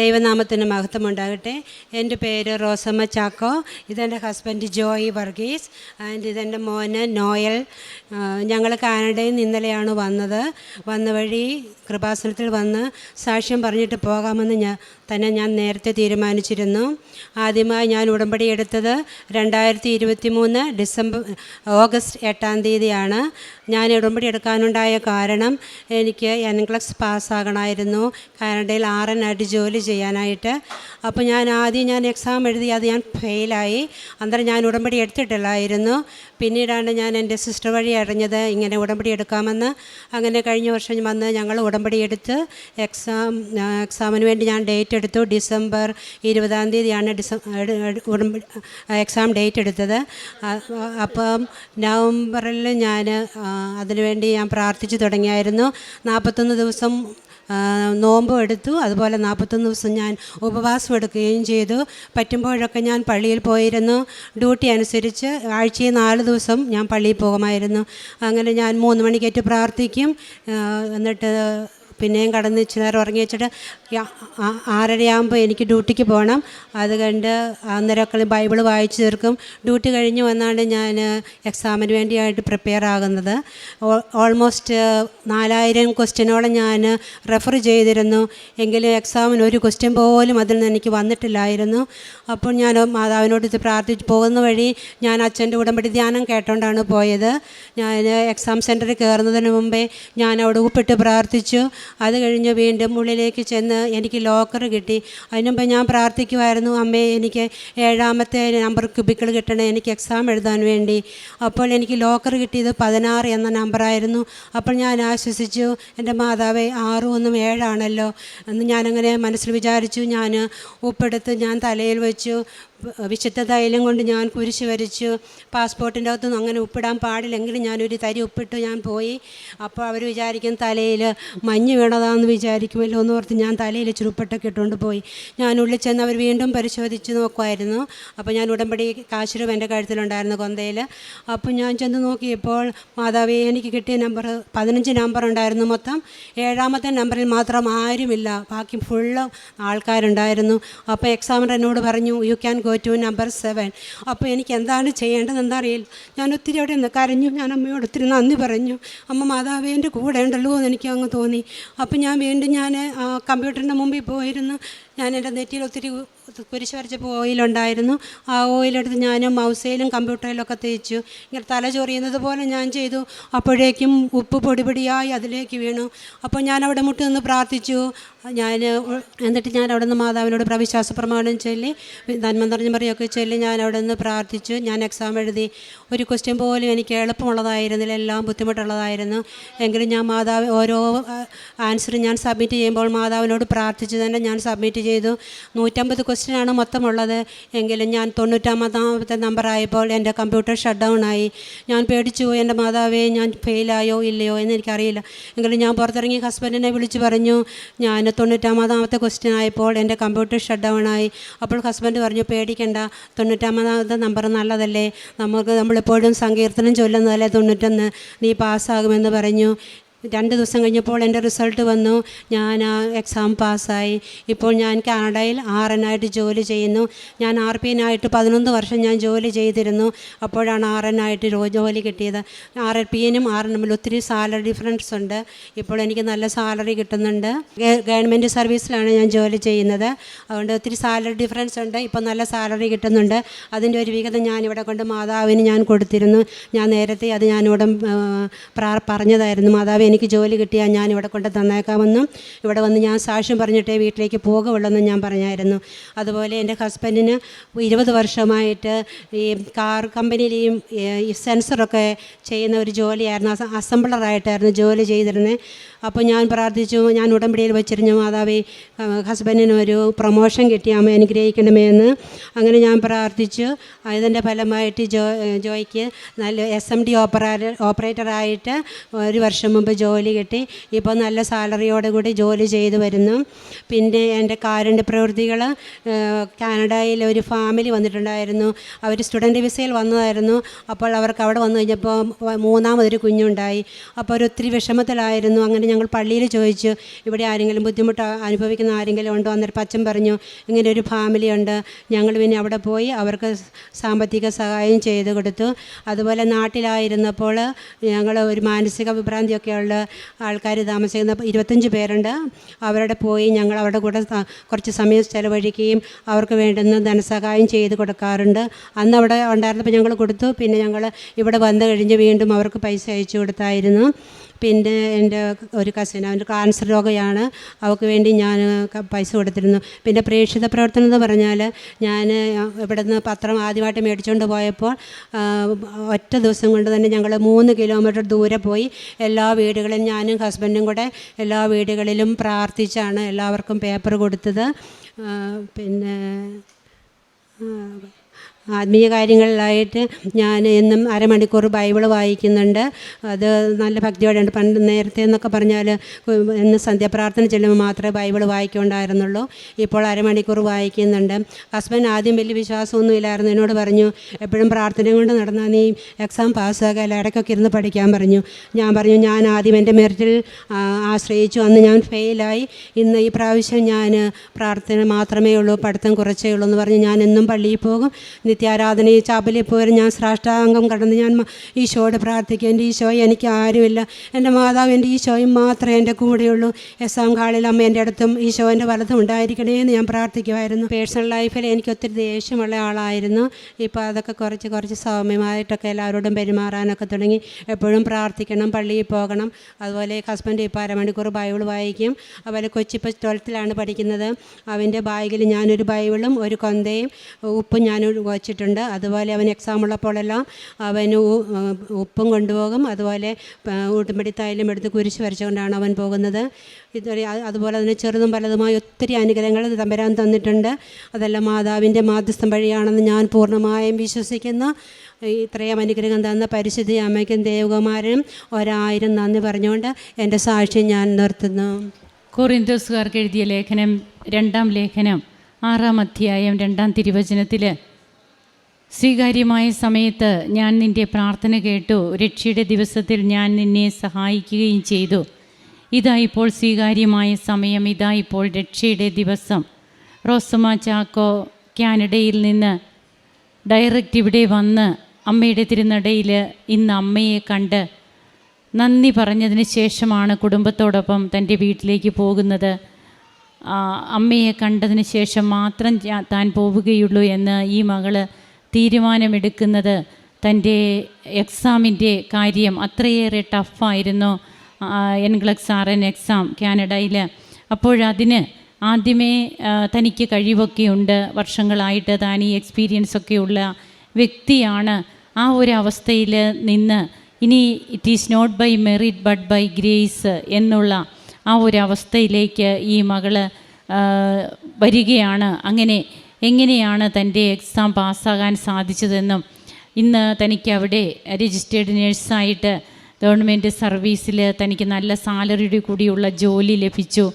ദൈവനാമത്തിന് മഹത്വമുണ്ടാകട്ടെ. എന്റെ പേര് റോസമ്മ ചാക്കോ. ഇതെന്റെ ഹസ്ബൻഡ് ജോയി വർഗീസ്. ആൻഡ് ഇതെന്റെ മോന് നോയൽ. ഞങ്ങൾ കാനഡയിൽ നിന്ന് ഇന്നലെയാണ് വന്നത്. വന്ന വഴി കൃപാസനത്തിൽ വന്ന് സാക്ഷ്യം പറഞ്ഞിട്ട് പോകാമെന്ന് ഞാൻ തന്നെ ഞാൻ നേരത്തെ തീരുമാനിച്ചിരുന്നു. ആദ്യമായി ഞാൻ ഉടമ്പടി എടുത്തത് രണ്ടായിരത്തി ഇരുപത്തി മൂന്ന് ഡിസംബർ ഓഗസ്റ്റ് എട്ടാം തീയതിയാണ്. ഞാൻ ഉടമ്പടി എടുക്കാനുണ്ടായ കാരണം എനിക്ക് എൻ ക്ലസ് പാസ്സാകണമായിരുന്നു. കാനഡയിൽ ആറനായിട്ട് ജോലി ചെയ്യാനായിട്ട്. അപ്പോൾ ഞാൻ ആദ്യം ഞാൻ എക്സാം എഴുതി അത് ഞാൻ ഫെയിലായി അന്നേരം ഞാൻ ഉടമ്പടി എടുത്തിട്ടില്ലായിരുന്നു. പിന്നീടാണ് ഞാൻ എന്റെ സിസ്റ്റർ വഴി അറിഞ്ഞത് ഇങ്ങനെ ഉടമ്പടി എടുക്കാമെന്ന്. അങ്ങനെ കഴിഞ്ഞ വർഷം വന്ന് ഞങ്ങൾ ഉടമ്പടി എടുത്ത് എക്സാം എക്സാമിന് വേണ്ടി ഞാൻ ഡേറ്റ് എടുത്തു. ഡിസംബർ ഇരുപതാം തീയതിയാണ് ഡിസം എട്- എട്- ഉടമ്പടി എക്സാം ഡേറ്റ് എടുത്തത്. അപ്പം നവംബറിൽ ഞാൻ അതിനുവേണ്ടി ഞാൻ പ്രാർത്ഥിച്ചു തുടങ്ങിയായിരുന്നു. നാൽപ്പത്തൊന്ന് ദിവസം നോമ്പും എടുത്തു അതുപോലെ നാൽപ്പത്തൊന്ന് ദിവസം ഞാൻ ഉപവാസം എടുക്കുകയും ചെയ്തു. പറ്റുമ്പോഴൊക്കെ ഞാൻ പള്ളിയിൽ പോയിരുന്നു. ഡ്യൂട്ടി അനുസരിച്ച് ആഴ്ചയിൽ നാല് ദിവസം ഞാൻ പള്ളിയിൽ പോകുമായിരുന്നു. അങ്ങനെ ഞാൻ മൂന്ന് മണിക്കേറ്റ് പ്രാർത്ഥിക്കും. എന്നിട്ട് പിന്നെയും കടന്ന് ഇച്ചിരി നേരം ഉറങ്ങി വെച്ചിട്ട് ആറരയാകുമ്പോൾ എനിക്ക് ഡ്യൂട്ടിക്ക് പോകണം. അത് കണ്ട് അന്നേരമൊക്കെ ബൈബിൾ വായിച്ചു തീർക്കും. ഡ്യൂട്ടി കഴിഞ്ഞ് വന്നാണ് ഞാൻ എക്സാമിന് വേണ്ടിയായിട്ട് പ്രിപ്പയർ ആകുന്നത്. ഓൾമോസ്റ്റ് നാലായിരം ക്വസ്റ്റ്യനോളം ഞാൻ റെഫർ ചെയ്തിരുന്നു. എങ്കിലും എക്സാമിന് ഒരു ക്വസ്റ്റ്യൻ പോലും അതിൽ നിന്ന് എനിക്ക് വന്നിട്ടില്ലായിരുന്നു. അപ്പോൾ ഞാൻ മാതാവിനോട് ഇത് പ്രാർത്ഥിച്ച് പോകുന്ന വഴി ഞാൻ അച്ഛന്റെ ഉടമ്പടി ധ്യാനം കേട്ടോണ്ടാണ് പോയത്. ഞാൻ എക്സാം സെന്ററിൽ കയറുന്നതിന് മുമ്പേ ഞാൻ അവിടെ ഉപ്പിട്ട് പ്രാർത്ഥിച്ചു. അത് കഴിഞ്ഞ് വീണ്ടും ഉള്ളിലേക്ക് ചെന്ന് എനിക്ക് ലോക്കർ കിട്ടി. അതിനുമ്പ് ഞാൻ പ്രാർത്ഥിക്കുമായിരുന്നു അമ്മേ എനിക്ക് ഏഴാമത്തെ നമ്പർ ക്യൂബിക്കിൾ കിട്ടണേ എനിക്ക് എക്സാം എഴുതാൻ വേണ്ടി. അപ്പോൾ എനിക്ക് ലോക്കർ കിട്ടിയത് പതിനാറ് എന്ന നമ്പറായിരുന്നു അപ്പോൾ ഞാൻ ആശ്വസിച്ചു എന്റെ മാതാവേ ആറും ഒന്നും ഏഴാണല്ലോ. എന്ന് ഞാനങ്ങനെ മനസ്സിൽ വിചാരിച്ചു ഞാൻ ഉപ്പെടുത്ത് ഞാൻ തലയിൽ വെച്ചു. വിശുദ്ധ തൈലം കൊണ്ട് ഞാൻ കുരിശ് വരച്ചു. പാസ്പോർട്ടിന്റെ അകത്തൊന്നും അങ്ങനെ ഉപ്പിടാൻ പാടില്ലെങ്കിലും ഞാനൊരു തരി ഉപ്പിട്ട് ഞാൻ പോയി. അപ്പോൾ അവർ വിചാരിക്കും തലയിൽ മഞ്ഞ് വീണതാണെന്ന് വിചാരിക്കുമല്ലോ എന്ന് ഓർത്ത് ഞാൻ തലയിൽ ചുരുപ്പട്ടൊക്കെ ഇട്ടുകൊണ്ട് പോയി. ഞാൻ ഉള്ളിൽ ചെന്ന് അവർ വീണ്ടും പരിശോധിച്ച് നോക്കുമായിരുന്നു. അപ്പോൾ ഞാൻ ഉടമ്പടി കാശുരൂപ എന്റെ കഴുത്തിലുണ്ടായിരുന്നു കൊന്തയിൽ. അപ്പോൾ ഞാൻ ചെന്ന് നോക്കിയപ്പോൾ മാതാവേ എനിക്ക് കിട്ടിയ നമ്പർ പതിനഞ്ച് നമ്പർ ഉണ്ടായിരുന്നു മൊത്തം. ഏഴാമത്തെ നമ്പറിൽ മാത്രം ആരുമില്ല. ബാക്കി ഫുള്ള് ആൾക്കാരുണ്ടായിരുന്നു. അപ്പോൾ എക്സാമിനർ എന്നോട് പറഞ്ഞു you can go to number seven അപ്പോൾ എനിക്ക് എന്താണ് ചെയ്യേണ്ടതെന്ന് അറിയില്ല ഞാൻ ഒത്തിരി അവിടെ നിന്ന് കരഞ്ഞു. ഞാൻ അമ്മയോട് ഒത്തിരി നന്ദി പറഞ്ഞു. അമ്മ മാതാവേന്റെ കൂടെ ഉണ്ടല്ലോ എന്ന് എനിക്ക് അങ്ങ് തോന്നി. അപ്പോൾ ഞാൻ വീണ്ടും ഞാൻ കമ്പ്യൂട്ടറിന്റെ മുമ്പിൽ പോയിരുന്നു. ഞാൻ എന്റെ നെറ്റിയിൽ ഒത്തിരി കുരിശ് വരച്ചപ്പോൾ ഓയിലുണ്ടായിരുന്നു. ആ ഓയിലെടുത്ത് ഞാൻ മൗസയിലും കമ്പ്യൂട്ടറിലൊക്കെ തേച്ചു. ഇങ്ങനെ തല ചൊറിയുന്നത് പോലെ ഞാൻ ചെയ്തു. അപ്പോഴേക്കും ഉപ്പ് പൊടിപൊടിയായി അതിലേക്ക് വീണു. അപ്പോൾ ഞാൻ അവിടെ മുട്ടി നിന്ന് പ്രാർത്ഥിച്ചു. ഞാൻ എന്നിട്ട് ഞാൻ അവിടെ നിന്ന് മാതാവിനോട് പ്രവിശ്വാസ പ്രമാണം ചൊല്ലി നന്മ പറയൊക്കെ ചൊല്ലി ഞാൻ അവിടെ നിന്ന് പ്രാർത്ഥിച്ചു. ഞാൻ എക്സാം എഴുതി. ഒരു ക്വസ്റ്റ്യൻ പോലും എനിക്ക് എളുപ്പമുള്ളതായിരുന്നില്ല. എല്ലാം ബുദ്ധിമുട്ടുള്ളതായിരുന്നു. എങ്കിലും ഞാൻ മാതാവ് ഓരോ ആൻസർ ഞാൻ സബ്മിറ്റ് ചെയ്യുമ്പോൾ മാതാവിനോട് പ്രാർത്ഥിച്ചു തന്നെ ഞാൻ സബ്മിറ്റ് ചെയ്തു. നൂറ്റമ്പത് ക്വസ്റ്റ്യനാണ് മൊത്തമുള്ളത്. എങ്കിലും ഞാൻ തൊണ്ണൂറ്റാമതാമത്തെ നമ്പറായപ്പോൾ എന്റെ കമ്പ്യൂട്ടർ ഷട്ട് ഡൗൺ ആയി ഞാൻ പേടിച്ചു എന്റെ മാതാവേ ഞാൻ ഫെയിലായോ ഇല്ലയോ എന്ന് എനിക്കറിയില്ല. എങ്കിലും ഞാൻ പുറത്തിറങ്ങി ഹസ്ബൻഡിനെ വിളിച്ച് പറഞ്ഞു ഞാൻ തൊണ്ണൂറ്റാമതാമത്തെ ക്വസ്റ്റ്യൻ ആയപ്പോൾ എന്റെ കമ്പ്യൂട്ടർ ഷട്ട് ഡൗൺ ആയി അപ്പോൾ ഹസ്ബൻഡ് പറഞ്ഞു പേടിക്കണ്ട തൊണ്ണൂറ്റാമതാമത്തെ നമ്പർ നല്ലതല്ലേ. നമുക്ക് നമ്മളെപ്പോഴും സങ്കീർത്തനം ചൊല്ലുന്നതല്ലേ തൊണ്ണൂറ്റൊന്ന്. നീ പാസ്സാകുമെന്ന് പറഞ്ഞു. രണ്ട് ദിവസം കഴിഞ്ഞപ്പോൾ എന്റെ റിസൾട്ട് വന്നു. ഞാൻ ആ എക്സാം പാസ്സായി. ഇപ്പോൾ ഞാൻ കാനഡയിൽ ആർ ആയിട്ട് ജോലി ചെയ്യുന്നു. ഞാൻ ആർ പി എനായിട്ട് പതിനൊന്ന് വർഷം ഞാൻ ജോലി ചെയ്തിരുന്നു. അപ്പോഴാണ് ആർ ആയിട്ട് ജോലി കിട്ടിയത്. ആർ പി എനും ആർ എൻ ഒത്തിരി സാലറി ഡിഫറൻസ് ഉണ്ട്. ഇപ്പോൾ എനിക്ക് നല്ല സാലറി കിട്ടുന്നുണ്ട്. ഗവൺമെന്റ് സർവീസിലാണ് ഞാൻ ജോലി ചെയ്യുന്നത്. അതുകൊണ്ട് ഒത്തിരി സാലറി ഡിഫറൻസ് ഉണ്ട്. ഇപ്പോൾ നല്ല സാലറി കിട്ടുന്നുണ്ട്. അതിന്റെ ഒരു വിഹിതം ഞാൻ ഇവിടെ കൊണ്ട് മാതാവിന് ഞാൻ കൊടുത്തിരുന്നു. ഞാൻ നേരത്തെ അത് ഞാനിവിടെ പറഞ്ഞതായിരുന്നു. മാതാവ് എനിക്ക് ജോലി കിട്ടിയാൽ ഞാൻ ഇവിടെ കൊണ്ട് തന്നേക്കാമെന്നും ഇവിടെ വന്ന് ഞാൻ സാക്ഷ്യം പറഞ്ഞിട്ടേ വീട്ടിലേക്ക് പോകുള്ളെന്നും ഞാൻ പറഞ്ഞായിരുന്നു. അതുപോലെ എന്റെ ഹസ്ബൻഡിന് ഇരുപത് വർഷമായിട്ട് ഈ കാർ കമ്പനിയിലെയും ഈ സെൻസറൊക്കെ ചെയ്യുന്ന ഒരു ജോലിയായിരുന്നു. അസ- അസംബ്ലറായിട്ടായിരുന്നു ജോലി ചെയ്തിരുന്നത്. അപ്പോൾ ഞാൻ പ്രാർത്ഥിച്ചു ഞാൻ ഉടമ്പടിയിൽ വെച്ചിരുന്നു മാതാവേ ഹസ്ബൻഡിന് ഒരു പ്രൊമോഷൻ കിട്ടി അമ്മ അനുഗ്രഹിക്കണമേ എന്ന് അങ്ങനെ ഞാൻ പ്രാർത്ഥിച്ചു. അതിന്റെ ഫലമായിട്ട് ജോ ജോയ്ക്ക് നല്ല എസ് എം ഡി ഓപ്പറേറ്റർ ഓപ്പറേറ്ററായിട്ട് ഒരു വർഷം മുമ്പ് ജോലി കിട്ടി. ഇപ്പോൾ നല്ല സാലറിയോടെ കൂടി ജോലി ചെയ്തു വരുന്നു. പിന്നെ എന്റെ കാരുണ്യ പ്രവൃത്തികൾ കാനഡയിൽ ഒരു ഫാമിലി വന്നിട്ടുണ്ടായിരുന്നു. അവർ സ്റ്റുഡന്റ് വിസയിൽ വന്നതായിരുന്നു. അപ്പോൾ അവർക്ക് അവിടെ വന്നു കഴിഞ്ഞപ്പോൾ മൂന്നാമതൊരു കുഞ്ഞുണ്ടായി. അപ്പോൾ ഒരു ഒത്തിരി വിഷമത്തിലായിരുന്നു. അങ്ങനെ ഞങ്ങൾ പള്ളിയിൽ ചോദിച്ചു ഇവിടെ ആരെങ്കിലും ബുദ്ധിമുട്ട് അനുഭവിക്കുന്ന ആരെങ്കിലും ഉണ്ടോ? അന്നേരം അച്ഛൻ പറഞ്ഞു ഇങ്ങനെ ഒരു ഫാമിലി ഉണ്ട്. ഞങ്ങൾ പിന്നെ അവിടെ പോയി അവർക്ക് സാമ്പത്തിക സഹായം ചെയ്തു കൊടുത്തു. അതുപോലെ നാട്ടിലായിരുന്നപ്പോൾ ഞങ്ങൾ ഒരു മാനസിക വിഭ്രാന്തിയൊക്കെ ഉള്ള ആൾക്കാർ താമസിക്കുന്ന ഇരുപത്തഞ്ച് പേരുണ്ട്. അവരുടെ പോയി ഞങ്ങൾ അവരുടെ കൂടെ കുറച്ച് സമയം ചിലവഴിക്കുകയും അവർക്ക് വേണ്ടുന്ന ധനസഹായം ചെയ്ത് കൊടുക്കാറുണ്ട്. അന്ന് അവിടെ ഉണ്ടായിരുന്നപ്പോൾ ഞങ്ങൾ കൊടുത്തു. പിന്നെ ഞങ്ങൾ ഇവിടെ വന്നു കഴിഞ്ഞ് വീണ്ടും അവർക്ക് പൈസ അയച്ചു കൊടുത്തായിരുന്നു. പിന്നെ എന്റെ ഒരു കസിൻ അവന്റെ കാൻസർ രോഗമാണ് അവൾക്ക് വേണ്ടി ഞാൻ പൈസ കൊടുത്തിരുന്നു. പിന്നെ പ്രേക്ഷിത പ്രവർത്തനം എന്ന് പറഞ്ഞാൽ ഞാൻ ഇവിടെ നിന്ന് പത്രം ആദ്യമായിട്ട് മേടിച്ചുകൊണ്ട് പോയപ്പോൾ ഒറ്റ ദിവസം കൊണ്ട് തന്നെ ഞങ്ങൾ മൂന്ന് കിലോമീറ്റർ ദൂരെ പോയി. എല്ലാ വീടുകളിലും ഞാനും ഹസ്ബൻഡും കൂടെ എല്ലാ വീടുകളിലും പ്രാർത്ഥിച്ചാണ് എല്ലാവർക്കും പേപ്പർ കൊടുത്തത്. പിന്നെ ആത്മീയ കാര്യങ്ങളിലായിട്ട് ഞാൻ എന്നും അരമണിക്കൂർ ബൈബിൾ വായിക്കുന്നുണ്ട്. അത് നല്ല ഭക്തിയോടെയുണ്ട്. പണ്ട് നേരത്തെ എന്നൊക്കെ പറഞ്ഞാൽ എന്ന് സന്ധ്യാപ്രാർത്ഥന ചെല്ലുമ്പോൾ മാത്രമേ ബൈബിൾ വായിക്കുണ്ടായിരുന്നുള്ളൂ. ഇപ്പോൾ അരമണിക്കൂർ വായിക്കുന്നുണ്ട്. ഹസ്ബൻഡ് ആദ്യം വലിയ വിശ്വാസമൊന്നും ഇല്ലായിരുന്നു. എന്നോട് പറഞ്ഞു എപ്പോഴും പ്രാർത്ഥന കൊണ്ട് നടന്നാൽ നീ എക്സാം പാസ്സാകാൻ ഇടയ്ക്കൊക്കെ ഇരുന്ന് പഠിക്കാൻ പറഞ്ഞു. ഞാൻ പറഞ്ഞു ഞാൻ ആദ്യം എന്റെ മെറിറ്റിൽ ആശ്രയിച്ചു. അന്ന് ഞാൻ ഫെയിലായി ഇന്ന് ഈ പ്രാവശ്യം ഞാൻ പ്രാർത്ഥന മാത്രമേ ഉള്ളൂ പഠിത്തം കുറച്ചേ ഉള്ളൂ എന്ന് പറഞ്ഞ് ഞാൻ എന്നും പള്ളിയിൽ പോകും. നിത്യാരാധന ഈ ചാപ്പലിൽ പോയി ഞാൻ ശ്രാഷ്ടാംഗം കടന്ന് ഞാൻ ഈശോയോട് പ്രാർത്ഥിക്കും. എന്റെ ഈശോ എനിക്ക് ആരുമില്ല. എന്റെ മാതാവ് എന്റെ ഈശോയും മാത്രമേ എന്റെ കൂടെയുള്ളൂ. എസ് എം കാളിൽ അമ്മ എന്റെ അടുത്തും ഈശോ എന്റെ വലതും ഉണ്ടായിരിക്കണേ എന്ന് ഞാൻ പ്രാർത്ഥിക്കുമായിരുന്നു. പേഴ്സണൽ ലൈഫിൽ എനിക്ക് ഒത്തിരി ദേഷ്യമുള്ള ആളായിരുന്നു. ഇപ്പോൾ അതൊക്കെ കുറച്ച് കുറച്ച് സൗമ്യമായിട്ടൊക്കെ എല്ലാവരോടും പെരുമാറാനൊക്കെ തുടങ്ങി. എപ്പോഴും പ്രാർത്ഥിക്കണം പള്ളിയിൽ പോകണം. അതുപോലെ ഹസ്ബൻഡ് ഇപ്പോൾ അരമണിക്കൂർ ബൈബിൾ വായിക്കും. അതുപോലെ കൊച്ചിപ്പോൾ ട്വൽത്തിലാണ് പഠിക്കുന്നത്. അവന്റെ ബാഗിൽ ഞാനൊരു ബൈബിളും ഒരു കൊന്തയും ഉപ്പും ഞാൻ വച്ചിട്ടുണ്ട് അതുപോലെ അവൻ എക്സാം ഉള്ളപ്പോഴെല്ലാം അവന് ഉപ്പും കൊണ്ടുപോകും. അതുപോലെ ഊട്ടുമ്പടിത്തായാലും എടുത്ത് കുരിശ് വരച്ചുകൊണ്ടാണ് അവൻ പോകുന്നത്. ഇതുവരെ അതുപോലെ തന്നെ ചെറുതും പലതുമായ ഒത്തിരി അനുഗ്രഹങ്ങൾ തമ്പരാൻ തന്നിട്ടുണ്ട്. അതെല്ലാം മാതാവിന്റെ മാധ്യസ്ഥം വഴിയാണെന്ന് ഞാൻ പൂർണമായും വിശ്വസിക്കുന്നു. ഇത്രയും അനുഗ്രഹം തന്ന പരിശുദ്ധി അമ്മയ്ക്കും ദേവകുമാരനും ഒരായിരം നന്ദി പറഞ്ഞുകൊണ്ട് എന്റെ സാക്ഷി ഞാൻ നിർത്തുന്നു. കോറിന്തോസുകാർക്ക് എഴുതിയ ലേഖനം രണ്ടാം ലേഖനം ആറാം അധ്യായം രണ്ടാം തിരുവചനത്തിൽ സ്വീകാര്യമായ സമയത്ത് ഞാൻ നിന്റെ പ്രാർത്ഥന കേട്ടു. രക്ഷയുടെ ദിവസത്തിൽ ഞാൻ നിന്നെ സഹായിക്കുകയും ചെയ്തു. ഇതാ ഇപ്പോൾ സ്വീകാര്യമായ സമയം. ഇതാ ഇപ്പോൾ രക്ഷയുടെ ദിവസം. റോസമ്മ ചാക്കോ കാനഡയിൽ നിന്ന് ഡയറക്റ്റ് ഇവിടെ വന്ന് അമ്മയുടെ തിരുനടയിൽ ഇന്ന് അമ്മയെ കണ്ട് നന്ദി പറഞ്ഞതിന് ശേഷമാണ് കുടുംബത്തോടൊപ്പം തന്റെ വീട്ടിലേക്ക് പോകുന്നത്. അമ്മയെ കണ്ടതിന് ശേഷം മാത്രം താൻ പോവുകയുള്ളൂ എന്ന് ഈ മകൾ തീരുമാനമെടുക്കുന്നത് തന്റെ എക്സാമിന്റെ കാര്യം അത്രയേറെ ടഫായിരുന്നു. എൻഗ്ലക്സ് ആർ എൻ എക്സാം കാനഡയിൽ. അപ്പോഴതിന് ആദ്യമേ തനിക്ക് കഴിവൊക്കെയുണ്ട് വർഷങ്ങളായിട്ട് താൻ ഈ എക്സ്പീരിയൻസ് ഉള്ള വ്യക്തിയാണ്. ആ ഒരു അവസ്ഥയിൽ നിന്ന് ഇനി it is not by merit but by grace എന്നുള്ള ആ ഒരു അവസ്ഥയിലേക്ക് ഈ മകൾ വരികയാണ്. അങ്ങനെ എങ്ങനെയാണ് തന്റെ എക്സാം പാസ്സാകാൻ സാധിച്ചതെന്നും ഇന്ന് തനിക്ക് അവിടെ രജിസ്റ്റേർഡ് നേഴ്സായിട്ട് ഗവൺമെന്റ് സർവീസിൽ തനിക്ക് നല്ല സാലറിയുടെ കൂടിയുള്ള ജോലി ലഭിച്ചു.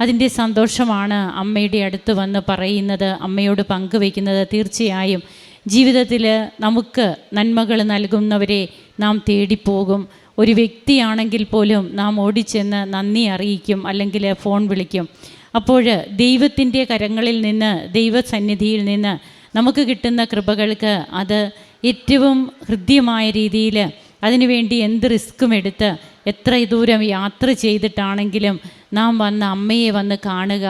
അതിന്റെ സന്തോഷമാണ് അമ്മയുടെ അടുത്ത് വന്ന് പറയുന്നത് അമ്മയോട് പങ്കുവയ്ക്കുന്നത്. തീർച്ചയായും ജീവിതത്തിൽ നമുക്ക് നന്മകൾ നൽകുന്നവരെ നാം തേടിപ്പോകും. ഒരു വ്യക്തിയാണെങ്കിൽ പോലും നാം ഓടിച്ചെന്ന് നന്ദി അറിയിക്കും അല്ലെങ്കിൽ ഫോൺ വിളിക്കും. അപ്പോൾ ദൈവത്തിന്റെ കരങ്ങളിൽ നിന്ന് ദൈവസന്നിധിയിൽ നിന്ന് നമുക്ക് കിട്ടുന്ന കൃപകൾക്ക് അത് ഏറ്റവും ഹൃദ്യമായ രീതിയിൽ അതിനുവേണ്ടി എന്ത് റിസ്ക്കും എടുത്ത് എത്ര ദൂരം യാത്ര ചെയ്തിട്ടാണെങ്കിലും നാം വന്ന് അമ്മയെ വന്ന് കാണുക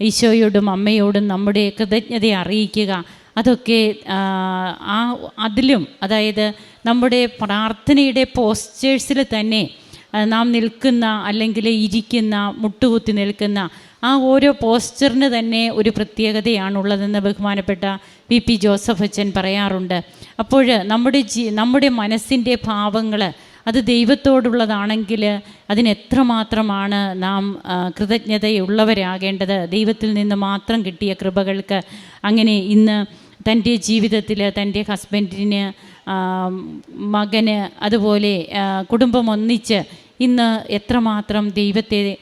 ഈശോയോടും അമ്മയോടും നമ്മുടെ കൃതജ്ഞതയെ അറിയിക്കുക അതൊക്കെ ആ, അതിലും അതായത് നമ്മുടെ പ്രാർത്ഥനയുടെ പോസ്റ്റേഴ്സിൽ തന്നെ നാം നിൽക്കുന്ന അല്ലെങ്കിൽ ഇരിക്കുന്ന മുട്ടുകുത്തി നിൽക്കുന്ന ആ ഓരോ പോസ്റ്ററിന് തന്നെ ഒരു പ്രത്യേകതയാണുള്ളതെന്ന് ബഹുമാനപ്പെട്ട വി പി ജോസഫ് അച്ഛൻ പറയാറുണ്ട്. അപ്പോൾ നമ്മുടെ നമ്മുടെ മനസ്സിന്റെ ഭാവങ്ങൾ അത് ദൈവത്തോടുള്ളതാണെങ്കിൽ അതിനെത്രമാത്രമാണ് നാം കൃതജ്ഞതയുള്ളവരാകേണ്ടത്? ദൈവത്തിൽ നിന്ന് മാത്രം കിട്ടിയ കൃപകൾക്ക് അങ്ങനെ ഇന്ന് തന്റെ ജീവിതത്തിൽ തന്റെ ഹസ്ബൻഡിന് മകന് അതുപോലെ കുടുംബം ഒന്നിച്ച് ഇന്ന് എത്രമാത്രം ദൈവത്തെ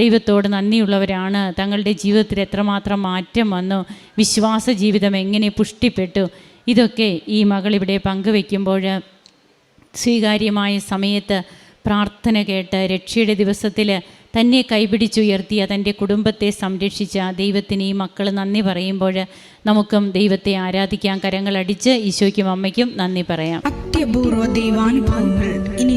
ദൈവത്തോട് നന്ദിയുള്ളവരാണ്. തങ്ങളുടെ ജീവിതത്തിൽ എത്രമാത്രം മാറ്റം വന്നു. വിശ്വാസ ജീവിതം എങ്ങനെ പുഷ്ടിപ്പെട്ടു. ഇതൊക്കെ ഈ മകൾ ഇവിടെ പങ്കുവെക്കുമ്പോൾ സ്വീകാര്യമായ സമയത്ത് പ്രാർത്ഥന കേട്ട് രക്ഷയുടെ ദിവസത്തിൽ തന്നെ കൈപിടിച്ചുയർത്തിയ തന്റെ കുടുംബത്തെ സംരക്ഷിച്ച ദൈവത്തിന് ഈ മക്കൾ നന്ദി പറയുമ്പോൾ നമുക്കും ദൈവത്തെ ആരാധിക്കാൻ കരങ്ങളടിച്ച് ഈശോയ്ക്കും അമ്മയ്ക്കും നന്ദി പറയാം. ഇനി